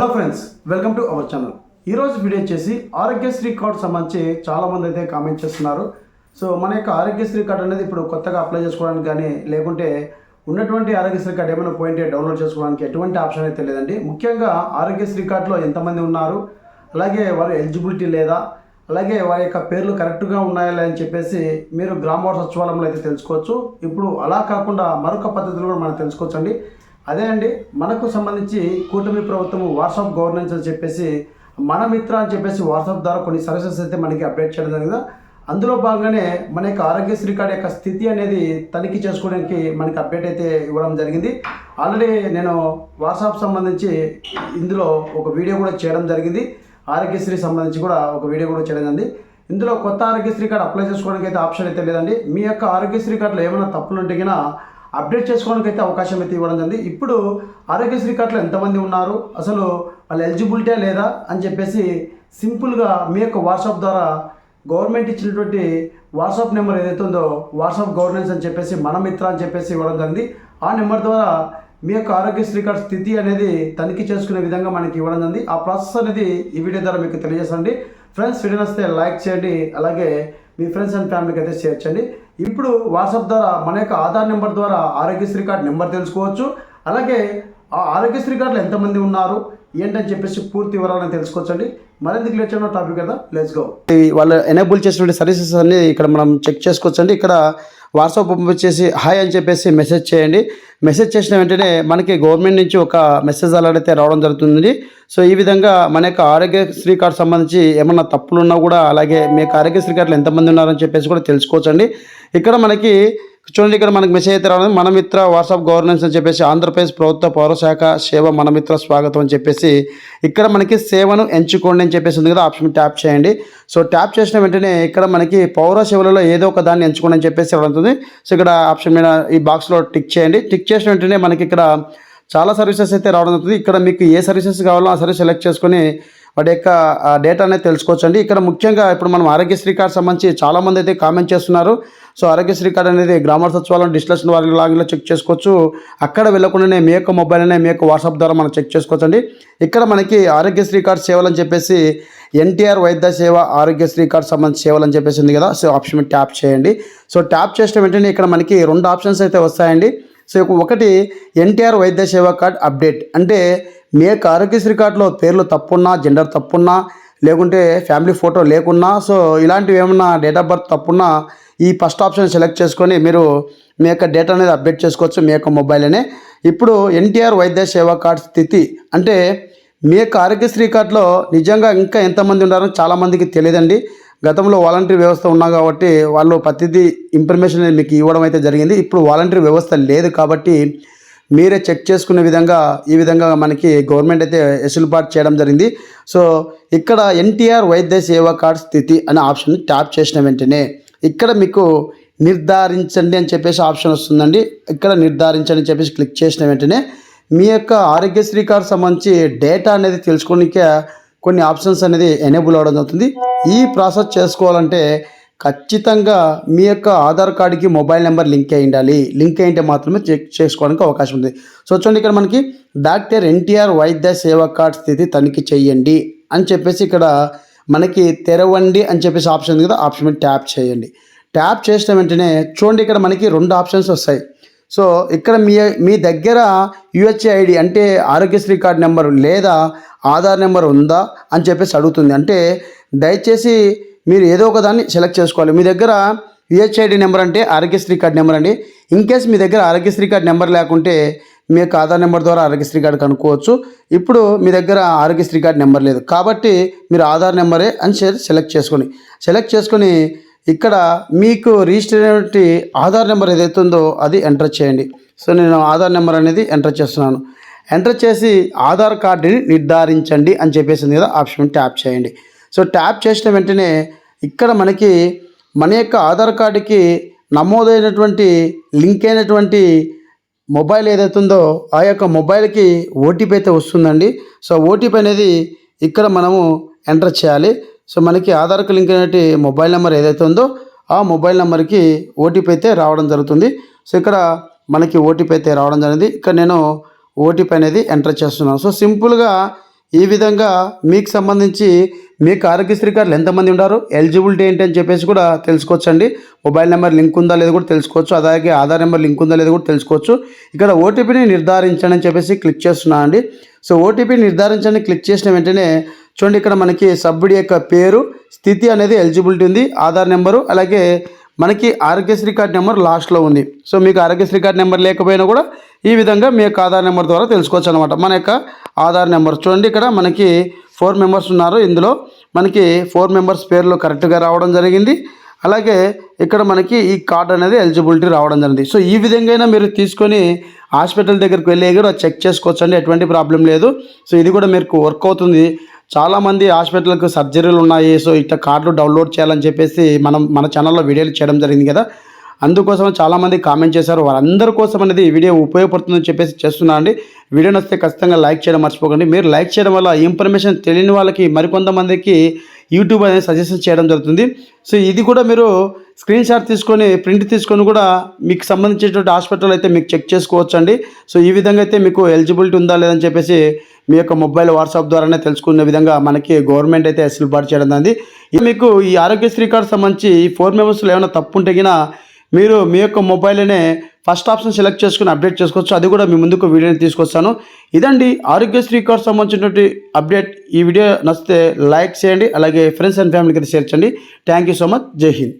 Hello friends welcome to our channel ఈరోజు video వచ్చేసి Aarogyasri card సంబంధించి చాలామంది అయితే కామెంట్ చేస్తున్నారు. సో మన యొక్క ఆరోగ్యశ్రీ కార్డు అనేది ఇప్పుడు కొత్తగా అప్లై చేసుకోవడానికి కానీ లేకుంటే ఉన్నటువంటి ఆరోగ్యశ్రీ కార్డు ఏమైనా పోయింటే డౌన్లోడ్ చేసుకోవడానికి ఎటువంటి ఆప్షన్ అయితే లేదండి. ముఖ్యంగా ఆరోగ్యశ్రీ కార్డులో ఎంతమంది ఉన్నారు అలాగే వారి ఎలిజిబిలిటీ లేదా అలాగే వారి యొక్క పేర్లు కరెక్ట్గా ఉన్నాయా అని చెప్పేసి మీరు గ్రామ సచివాలయంలో అయితే తెలుసుకోవచ్చు. ఇప్పుడు అలా కాకుండా మరొక పద్ధతిలో కూడా మనం తెలుసుకోవచ్చండి. అదే అండి మనకు సంబంధించి కూటమి ప్రభుత్వం వాట్సాప్ గవర్నెన్స్ అని చెప్పేసి మన మిత్ర అని చెప్పేసి వాట్సాప్ ద్వారా కొన్ని సర్వీసెస్ అయితే మనకి అప్డేట్ చేయడం జరిగింది. అందులో భాగంగానే మన యొక్క ఆరోగ్యశ్రీ కార్డు యొక్క స్థితి అనేది తనిఖీ చేసుకోవడానికి మనకి అప్డేట్ అయితే ఇవ్వడం జరిగింది. ఆల్రెడీ నేను వాట్సాప్ సంబంధించి ఇందులో ఒక వీడియో కూడా చేయడం జరిగింది. ఆరోగ్యశ్రీ సంబంధించి కూడా ఒక వీడియో కూడా చేయడం జరిగింది. ఇందులో కొత్త ఆరోగ్యశ్రీ కార్డు అప్లై చేసుకోవడానికి అయితే ఆప్షన్ అయితే లేదండి. మీ యొక్క ఆరోగ్యశ్రీ కార్డులో ఏమైనా తప్పులు ఉంటే అప్డేట్ చేసుకోవడానికి అయితే అవకాశం అయితే ఇవ్వడం జరిగింది. ఇప్పుడు ఆరోగ్యశ్రీ కార్డులో ఎంతమంది ఉన్నారు? అసలు వాళ్ళు ఎలిజిబిలిటీ లేదా? అని చెప్పేసి సింపుల్గా మీ యొక్క వాట్సాప్ ద్వారా గవర్నమెంట్ ఇచ్చినటువంటి వాట్సాప్ నెంబర్ ఏదైతే ఉందో వాట్సాప్ గవర్నెన్స్ అని చెప్పేసి మన మిత్ర అని చెప్పేసి ఇవ్వడం జరిగింది. ఆ నెంబర్ ద్వారా మీ యొక్క ఆరోగ్యశ్రీ కార్డు స్థితి అనేది తనిఖీ చేసుకునే విధంగా మనకి ఇవ్వడం జరిగింది. ఆ ప్రాసెస్ అనేది ఈ వీడియో ద్వారా మీకు తెలియజేసండి ఫ్రెండ్స్ వీడియో వస్తే లైక్ చేయండి. అలాగే మీ ఫ్రెండ్స్ అండ్ ఫ్యామిలీకి అయితే షేర్ చేయండి. ఇప్పుడు వాట్సాప్ ద్వారా మన యొక్క ఆధార్ నెంబర్ ద్వారా ఆరోగ్యశ్రీ కార్డు నెంబర్ తెలుసుకోవచ్చు. అలాగే ఆ ఆరోగ్యశ్రీ కార్డులో ఎంతమంది ఉన్నారు? ఏంటని చెప్పేసి పూర్తి వివరాలను తెలుసుకోవచ్చండి. మరింత లేట్ చేయడం టాపిక్ కదా లెట్స్ గో వాళ్ళు ఎనేబుల్ చేసినటువంటి సర్వీసెస్ అన్ని ఇక్కడ మనం చెక్ చేసుకోవచ్చండి. ఇక్కడ వాట్సాప్ పంపించేసి హాయ్ అని చెప్పేసి మెసేజ్ చేయండి. మెసేజ్ చేసిన వెంటనే మనకి గవర్నమెంట్ నుంచి ఒక మెసేజ్ అలాడైతే రావడం జరుగుతుంది సో ఈ విధంగా మన యొక్క ఆరోగ్యశ్రీ కార్డు సంబంధించి ఏమన్నా తప్పులు ఉన్నా కూడా అలాగే మీ యొక్క ఆరోగ్యశ్రీ కార్డులు ఎంతమంది ఉన్నారని చెప్పేసి కూడా తెలుసుకోవచ్చండి. ఇక్కడ మనకి చూడండి ఇక్కడ మనకి మెసేజ్ అయితే రావడం మన మిత్ర వాట్సాప్ గవర్నెన్స్ అని చెప్పేసి ఆంధ్రప్రదేశ్ ప్రభుత్వ పౌరశాఖ సేవ మనమిత్ర స్వాగతం అని చెప్పేసి ఇక్కడ మనకి సేవను ఎంచుకోండి అని చెప్పేసి ఉంది కదా ఆప్షన్ ట్యాప్ చేయండి. సో ట్యాప్ చేసిన వెంటనే ఇక్కడ మనకి పౌర సేవలలో ఏదో ఒక దాన్ని ఎంచుకోండి అని చెప్పేసి ఉంటుంది సో ఇక్కడ ఆప్షన్ మీద ఈ బాక్స్లో టిక్ చేయండి. టిక్ చేసిన వెంటనే మనకి ఇక్కడ చాలా సర్వీసెస్ అయితే రావడం జరుగుతుంది. ఇక్కడ మీకు ఏ సర్వీసెస్ కావాలో ఆ సర్వీస్ సెలెక్ట్ చేసుకొని వాటి యొక్క డేటా అనేది తెలుసుకోవచ్చండి. ఇక్కడ ముఖ్యంగా ఇప్పుడు మనం ఆరోగ్యశ్రీ కార్డు సంబంధించి చాలామంది అయితే కామెంట్ చేస్తున్నారు. సో ఆరోగ్యశ్రీ కార్డు అనేది గ్రామ సచివాలయం డిస్కషన్ వారి లాగిన్లో చెక్ చేసుకోవచ్చు. అక్కడ వెళ్ళకుండానే మీ యొక్క మొబైల్ అనే మీ యొక్క వాట్సాప్ ద్వారా మనం చెక్ చేసుకోవచ్చు అండి ఇక్కడ మనకి ఆరోగ్యశ్రీ కార్డు సేవలు అని చెప్పేసి ఎన్టీఆర్ వైద్య సేవ ఆరోగ్యశ్రీ కార్డు సంబంధించి సేవలు అని చెప్పేసి ఉంది కదా. సో ఆప్షన్ మీద ట్యాప్ చేయండి. సో ట్యాప్ చేసిన వెంటనే ఇక్కడ మనకి రెండు ఆప్షన్స్ అయితే వస్తాయండి. సో ఒకటి ఎన్టీఆర్ వైద్య సేవ కార్డ్ అప్డేట్. అంటే మీ యొక్క ఆరోగ్యశ్రీ కార్డులో పేర్లు తప్పున్నా జెండర్ తప్పున్నా లేకుంటే ఫ్యామిలీ ఫోటో లేకున్నా సో ఇలాంటివి ఏమన్నా డేట్ ఆఫ్ బర్త్ తప్పున్నా ఈ ఫస్ట్ ఆప్షన్ సెలెక్ట్ చేసుకొని మీరు మీ యొక్క డేటా అనేది అప్డేట్ చేసుకోవచ్చు మీ యొక్క మొబైల్ అనే. ఇప్పుడు ఎన్టీఆర్ వైద్య సేవా కార్డ్ స్థితి అంటే మీ యొక్క ఆరోగ్యశ్రీ కార్డులో నిజంగా ఇంకా ఎంతమంది ఉన్నారో చాలామందికి తెలియదండి. గతంలో వాలంటరీ వ్యవస్థ ఉన్నా కాబట్టి వాళ్ళు ప్రతిదీ ఇన్ఫర్మేషన్ అనేది మీకు ఇవ్వడం అయితే జరిగింది. ఇప్పుడు వాలంటరీ వ్యవస్థ లేదు కాబట్టి మీరే చెక్ చేసుకునే విధంగా ఈ విధంగా మనకి గవర్నమెంట్ అయితే ఎసులుబాటు చేయడం జరిగింది. సో ఇక్కడ ఎన్టీఆర్ వైద్య సేవా కార్డ్ స్థితి అనే ఆప్షన్ ట్యాప్ చేసిన వెంటనే ఇక్కడ మీకు నిర్ధారించండి అని చెప్పేసి ఆప్షన్ వస్తుందండి. ఇక్కడ నిర్ధారించండి అని చెప్పేసి క్లిక్ చేసిన వెంటనే మీ యొక్క ఆరోగ్యశ్రీ కార్డు సంబంధించి డేటా అనేది తెలుసుకోనికే కొన్ని ఆప్షన్స్ అనేది ఎనేబుల్ అవ్వడం జరుగుతుంది. ఈ ప్రాసెస్ చేసుకోవాలంటే ఖచ్చితంగా మీ యొక్క ఆధార్ కార్డుకి మొబైల్ నెంబర్ లింక్ అయి ఉండాలి. లింక్ అయింటే మాత్రమే చెక్ చేసుకోవడానికి అవకాశం ఉంది. సో చూడండి ఇక్కడ మనకి డాక్టర్ ఎన్టీఆర్ వైద్య సేవా కార్డ్ స్థితి తనిఖీ చేయండి అని చెప్పేసి ఇక్కడ మనకి తెరవండి అని చెప్పేసి ఆప్షన్ ఉంది కదా ఆప్షన్ మీద ట్యాప్ చేయండి. ట్యాప్ చేసిన వెంటనే చూడండి ఇక్కడ మనకి రెండు ఆప్షన్స్ వస్తాయి. సో ఇక్కడ మీ మీ దగ్గర యుహెచ్ఏ ఐడి అంటే ఆరోగ్యశ్రీ కార్డ్ నెంబర్ లేదా ఆధార్ నెంబర్ ఉందా అని చెప్పేసి అడుగుతుంది. అంటే దయచేసి మీరు ఏదో ఒక దాన్ని సెలెక్ట్ చేసుకోవాలి. మీ దగ్గర యుహెచ్ఐడి నెంబర్ అంటే ఆరోగ్యశ్రీ కార్డ్ నెంబర్ అండి. ఇన్ కేస్ మీ దగ్గర ఆరోగ్యశ్రీ కార్డ్ నెంబర్ లేకుంటే మీ యొక్క ఆధార్ నెంబర్ ద్వారా ఆరోగ్యశ్రీ కార్డు కనుక్కోవచ్చు. ఇప్పుడు మీ దగ్గర ఆరోగ్యశ్రీ కార్డు నెంబర్ లేదు. కాబట్టి మీరు ఆధార్ నెంబరే అని సెలెక్ట్ చేసుకొని సెలెక్ట్ చేసుకొని ఇక్కడ మీకు రిజిస్టర్ అయినటువంటి ఆధార్ నెంబర్ ఏదైతే ఉందో అది ఎంటర్ చేయండి. సో నేను ఆధార్ నెంబర్ అనేది ఎంటర్ చేస్తున్నాను. ఎంటర్ చేసి ఆధార్ కార్డుని నిర్ధారించండి అని చెప్పేసింది కదా ఆప్షన్ ట్యాప్ చేయండి. సో ట్యాప్ చేసిన వెంటనే ఇక్కడ మనకి మన యొక్క ఆధార్ కార్డుకి నమోదైనటువంటి లింక్ అయినటువంటి మొబైల్ ఏదైతే ఉందో ఆ యొక్క మొబైల్కి ఓటీపీ అయితే వస్తుందండి. సో ఓటీపీ అనేది ఇక్కడ మనము ఎంటర్ చేయాలి. సో మనకి ఆధార్కు లింక్ అయినటువంటి మొబైల్ నెంబర్ ఏదైతే ఉందో ఆ మొబైల్ నెంబర్కి ఓటీపీ అయితే రావడం జరుగుతుంది. సో ఇక్కడ మనకి ఓటీపీ అయితే రావడం జరిగింది. ఇక్కడ నేను ఓటీపీ అనేది ఎంటర్ చేస్తున్నాను. సో సింపుల్గా ఈ విధంగా మీకు సంబంధించి మీకు ఆరోగ్యశ్రీ కార్డులు ఎంతమంది ఉన్నారు ఎలిజిబిలిటీ ఏంటి అని చెప్పేసి కూడా తెలుసుకోవచ్చండి. మొబైల్ నెంబర్ లింక్ ఉందా లేదో కూడా తెలుసుకోవచ్చు. అలాగే ఆధార్ నెంబర్ లింక్ ఉందా లేదో కూడా తెలుసుకోవచ్చు. ఇక్కడ ఓటీపీని నిర్ధారించండి అని చెప్పేసి క్లిక్ చేస్తున్నా అండి. సో ఓటీపీ నిర్ధారించండి క్లిక్ చేసిన వెంటనే చూడండి ఇక్కడ మనకి సభ్యుడి యొక్క పేరు స్థితి అనేది ఎలిజిబిలిటీ ఉంది ఆధార్ నెంబరు అలాగే మనకి ఆరోగ్యశ్రీ కార్డు నెంబర్ లాస్ట్లో ఉంది. సో మీకు ఆరోగ్యశ్రీ కార్డు నెంబర్ లేకపోయినా కూడా ఈ విధంగా మీ యొక్క ఆధార్ నెంబర్ ద్వారా తెలుసుకోవచ్చు అనమాట మన యొక్క ఆధార్ నెంబర్ చూడండి ఇక్కడ మనకి ఫోర్ మెంబర్స్ ఉన్నారు. ఇందులో మనకి ఫోర్ మెంబర్స్ పేర్లు కరెక్ట్గా రావడం జరిగింది. అలాగే ఇక్కడ మనకి ఈ కార్డు అనేది ఎలిజిబిలిటీ రావడం జరిగింది. సో ఈ విధంగా మీరు తీసుకొని హాస్పిటల్ దగ్గరికి వెళ్ళి కూడా చెక్ చేసుకోవచ్చు అండి ఎటువంటి ప్రాబ్లం లేదు. సో ఇది కూడా మీకు వర్క్ అవుతుంది. చాలామంది హాస్పిటల్కి సర్జరీలు ఉన్నాయి. సో ఇట్లా కార్డులు డౌన్లోడ్ చేయాలని చెప్పేసి మనం మన ఛానల్లో వీడియోలు చేయడం జరిగింది కదా. అందుకోసం చాలామంది కామెంట్ చేశారు. వారందరి కోసం అనేది ఈ వీడియో ఉపయోగపడుతుందని చెప్పేసి చేస్తున్నాను అండి వీడియో నచ్చితే ఖచ్చితంగా లైక్ చేయడం మర్చిపోకండి. మీరు లైక్ చేయడం వల్ల ఇన్ఫర్మేషన్ తెలియని వాళ్ళకి మరికొంతమందికి యూట్యూబ్ అనేది సజెషన్ చేయడం జరుగుతుంది. సో ఇది కూడా మీరు స్క్రీన్ షాట్ తీసుకొని ప్రింట్ తీసుకొని కూడా మీకు సంబంధించినటువంటి హాస్పిటల్ అయితే మీకు చెక్ చేసుకోవచ్చు అండి సో ఈ విధంగా అయితే మీకు ఎలిజిబిలిటీ ఉందా లేదని చెప్పేసి మీ యొక్క మొబైల్ వాట్సాప్ ద్వారానే తెలుసుకునే విధంగా మనకి గవర్నమెంట్ అయితే వెసులుబాటు చేయడం జరిగింది. ఇది మీకు ఈ ఆరోగ్యశ్రీ కార్డు సంబంధించి ఈ ఫోర్ మెంబర్స్లో ఏమైనా తప్పు ఉంటే గినా మీరు మీ యొక్క మొబైల్లోనే ఫస్ట్ ఆప్షన్ సెలెక్ట్ చేసుకుని అప్డేట్ చేసుకోవచ్చు. అది కూడా మీ ముందుకు వీడియోని తీసుకొస్తాను. ఇదండి ఆరోగ్యశ్రీ కార్డు సంబంధించినటువంటి అప్డేట్. ఈ వీడియో నచ్చితే లైక్ చేయండి. అలాగే ఫ్రెండ్స్ అండ్ ఫ్యామిలీకి అయితే షేర్ చేయండి. Thank you so much. జై హింద్.